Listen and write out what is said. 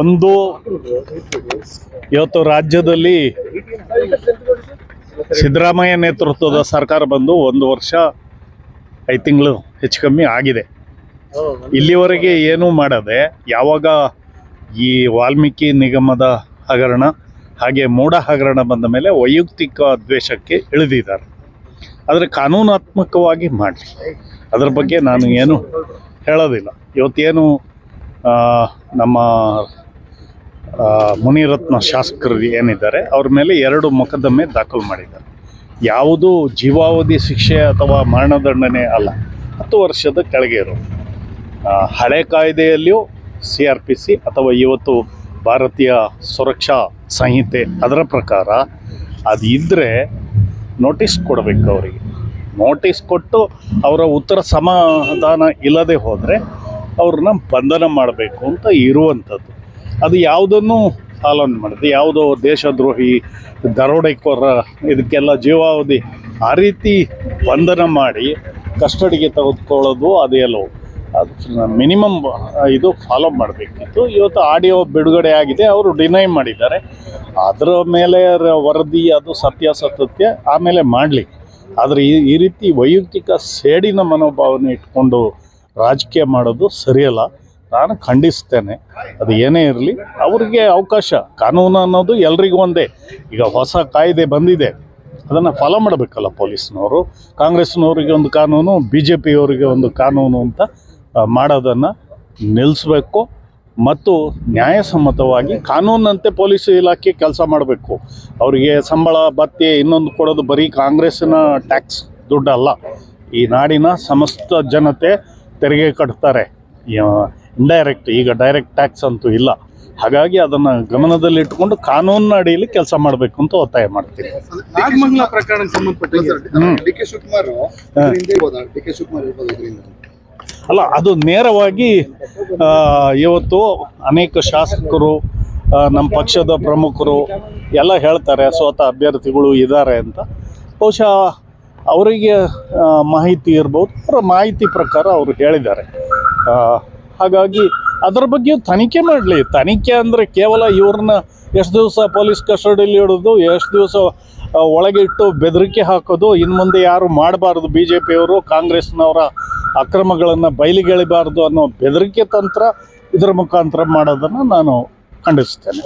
ಒಂದು ಇವತ್ತು ರಾಜ್ಯದಲ್ಲಿ ಸಿದ್ದರಾಮಯ್ಯ ನೇತೃತ್ವದ ಸರ್ಕಾರ ಬಂದು ಒಂದು ವರ್ಷ ಐದು ತಿಂಗಳು ಹೆಚ್ಚು ಕಮ್ಮಿ ಆಗಿದೆ. ಇಲ್ಲಿವರೆಗೆ ಏನೂ ಮಾಡದೆ ಯಾವಾಗ ಈ ವಾಲ್ಮೀಕಿ ನಿಗಮದ ಹಗರಣ ಹಾಗೆ ಮೂಢ ಹಗರಣ ಬಂದ ಮೇಲೆ ವೈಯಕ್ತಿಕ ದ್ವೇಷಕ್ಕೆ ಇಳಿದಿದ್ದಾರೆ. ಆದರೆ ಕಾನೂನಾತ್ಮಕವಾಗಿ ಮಾಡಲಿ. ಅದರ ಬಗ್ಗೆ ನಾನು ಏನು ಹೇಳೋದಿಲ್ಲ. ಇವತ್ತೇನು ನಮ್ಮ ಮುನಿರತ್ನ ಶಾಸಕರು ಏನಿದ್ದಾರೆ, ಅವ್ರ ಮೇಲೆ ಎರಡು ಮೊಕದ್ದಮೆ ದಾಖಲು ಮಾಡಿದ್ದಾರೆ. ಯಾವುದು ಜೀವಾವಧಿ ಶಿಕ್ಷೆ ಅಥವಾ ಮರಣದಂಡನೆ ಅಲ್ಲ, ಹತ್ತು ವರ್ಷದ ಕೆಳಗೆ ಇರೋ ಹಳೆ ಕಾಯ್ದೆಯಲ್ಲಿಯೂ ಸಿ ಆರ್ ಪಿ ಸಿ ಅಥವಾ ಇವತ್ತು ಭಾರತೀಯ ಸುರಕ್ಷಾ ಸಂಹಿತೆ ಅದರ ಪ್ರಕಾರ ಅದು ಇದ್ದರೆ ನೋಟಿಸ್ ಕೊಡಬೇಕು ಅವರಿಗೆ. ನೋಟಿಸ್ ಕೊಟ್ಟು ಅವರ ಉತ್ತರ ಸಮಾಧಾನ ಇಲ್ಲದೆ ಹೋದರೆ ಅವ್ರನ್ನ ಬಂಧನ ಮಾಡಬೇಕು ಅಂತ ಇರುವಂಥದ್ದು. ಅದು ಯಾವುದನ್ನು ಫಾಲೋ ಮಾಡುತ್ತೆ ಯಾವುದೋ ದೇಶದ್ರೋಹಿ, ದರೋಡೆಕೋರ, ಇದಕ್ಕೆಲ್ಲ ಜೀವಾವಧಿ. ಆ ರೀತಿ ಬಂಧನ ಮಾಡಿ ಕಸ್ಟಡಿಗೆ ತೆಗೆದುಕೊಳ್ಳೋದು ಅದೆಲ್ಲೋ ಅದು ಮಿನಿಮಮ್ ಇದು ಫಾಲೋ ಮಾಡಬೇಕಿತ್ತು. ಇವತ್ತು ಆಡಿಯೋ ಬಿಡುಗಡೆ ಆಗಿದೆ. ಅವರು ಡಿನೈ ಮಾಡಿದ್ದಾರೆ. ಅದರ ಮೇಲೆ ವರದಿ, ಅದು ಸತ್ಯಾಸತ್ಯ ಆಮೇಲೆ ಮಾಡಲಿ. ಆದರೆ ಈ ಈ ರೀತಿ ವೈಯಕ್ತಿಕ ಸೇಡಿನ ಮನೋಭಾವನೆ ಇಟ್ಕೊಂಡು ರಾಜಕೀಯ ಮಾಡೋದು ಸರಿಯಲ್ಲ. ನಾನು ಖಂಡಿಸ್ತೇನೆ. ಅದು ಏನೇ ಇರಲಿ, ಅವರಿಗೆ ಅವಕಾಶ, ಕಾನೂನು ಅನ್ನೋದು ಎಲ್ರಿಗೂ ಒಂದೇ. ಈಗ ಹೊಸ ಕಾಯ್ದೆ ಬಂದಿದೆ. ಅದನ್ನು ಫಾಲೋ ಮಾಡಬೇಕಲ್ಲ ಪೊಲೀಸ್ನವರು. ಕಾಂಗ್ರೆಸ್ನವರಿಗೆ ಒಂದು ಕಾನೂನು ಬಿ ಜೆ ಪಿಯವರಿಗೆ ಒಂದು ಕಾನೂನು ಅಂತ ಮಾಡೋದನ್ನು ನಿಲ್ಲಿಸ್ಬೇಕು ಮತ್ತು ನ್ಯಾಯಸಮ್ಮತವಾಗಿ ಕಾನೂನಂತೆ ಪೊಲೀಸ್ ಇಲಾಖೆ ಕೆಲಸ ಮಾಡಬೇಕು. ಅವರಿಗೆ ಸಂಬಳ, ಭತ್ಯೆ, ಇನ್ನೊಂದು ಕೊಡೋದು ಬರೀ ಕಾಂಗ್ರೆಸ್ನ ಟ್ಯಾಕ್ಸ್ ದುಡ್ಡಲ್ಲ. ಈ ನಾಡಿನ ಸಮಸ್ತ ಜನತೆ ತೆರಿಗೆ ಕಟ್ತಾರೆ. ಇಂಡೈರೆಕ್ಟ್ ಈಗ ಡೈರೆಕ್ಟ್ ಟ್ಯಾಕ್ಸ್ ಅಂತೂ ಇಲ್ಲ. ಹಾಗಾಗಿ ಅದನ್ನು ಗಮನದಲ್ಲಿಟ್ಟುಕೊಂಡು ಕಾನೂನಿನ ಅಡಿಯಲ್ಲಿ ಕೆಲಸ ಮಾಡಬೇಕು ಅಂತ ಒತ್ತಾಯ ಮಾಡ್ತೀನಿ. ನಾಗಮಂಗಲ ಪ್ರಕರಣಕ್ಕೆ ಸಂಬಂಧಪಟ್ಟ ಹ್ಮ್. ಡಿ ಕೆ ಶಿವಕುಮಾರ್ ಇದರಿಂದ ಇರ್ಬೋದಾ? ಡಿ ಕೆ ಶಿವಕುಮಾರ್ ಅಲ್ಲ ಅದು ನೇರವಾಗಿ ಇವತ್ತು ಅನೇಕ ಶಾಸಕರು ನಮ್ಮ ಪಕ್ಷದ ಪ್ರಮುಖರು ಎಲ್ಲ ಹೇಳ್ತಾರೆ ಸ್ವತಃ ಅಭ್ಯರ್ಥಿಗಳು ಇದ್ದಾರೆ ಅಂತ. ಬಹುಶಃ ಅವರಿಗೆ ಮಾಹಿತಿ ಇರ್ಬೋದು ಅವರ ಮಾಹಿತಿ ಪ್ರಕಾರ ಅವರು ಹೇಳಿದ್ದಾರೆ. ಆ, ಹಾಗಾಗಿ ಅದರ ಬಗ್ಗೆ ತನಿಖೆ ಮಾಡಲಿ. ತನಿಖೆ ಅಂದರೆ ಕೇವಲ ಇವ್ರನ್ನ ಎಷ್ಟು ದಿವಸ ಪೊಲೀಸ್ ಕಸ್ಟಡಿಯಲ್ಲಿ ಇಡೋದು ಎಷ್ಟು ದಿವಸ ಒಳಗೆ ಇಟ್ಟು ಬೆದರಿಕೆ ಹಾಕೋದು ಇನ್ನು ಮುಂದೆ ಯಾರು ಮಾಡಬಾರ್ದು ಬಿ ಜೆ ಪಿಯವರು ಕಾಂಗ್ರೆಸ್ನವರ ಅಕ್ರಮಗಳನ್ನು ಬಯಲಿಗೆಳಿಬಾರ್ದು ಅನ್ನೋ ಬೆದರಿಕೆ ತಂತ್ರ ಇದರ ಮುಖಾಂತರ ಮಾಡೋದನ್ನು ನಾನು ಖಂಡಿಸ್ತೇನೆ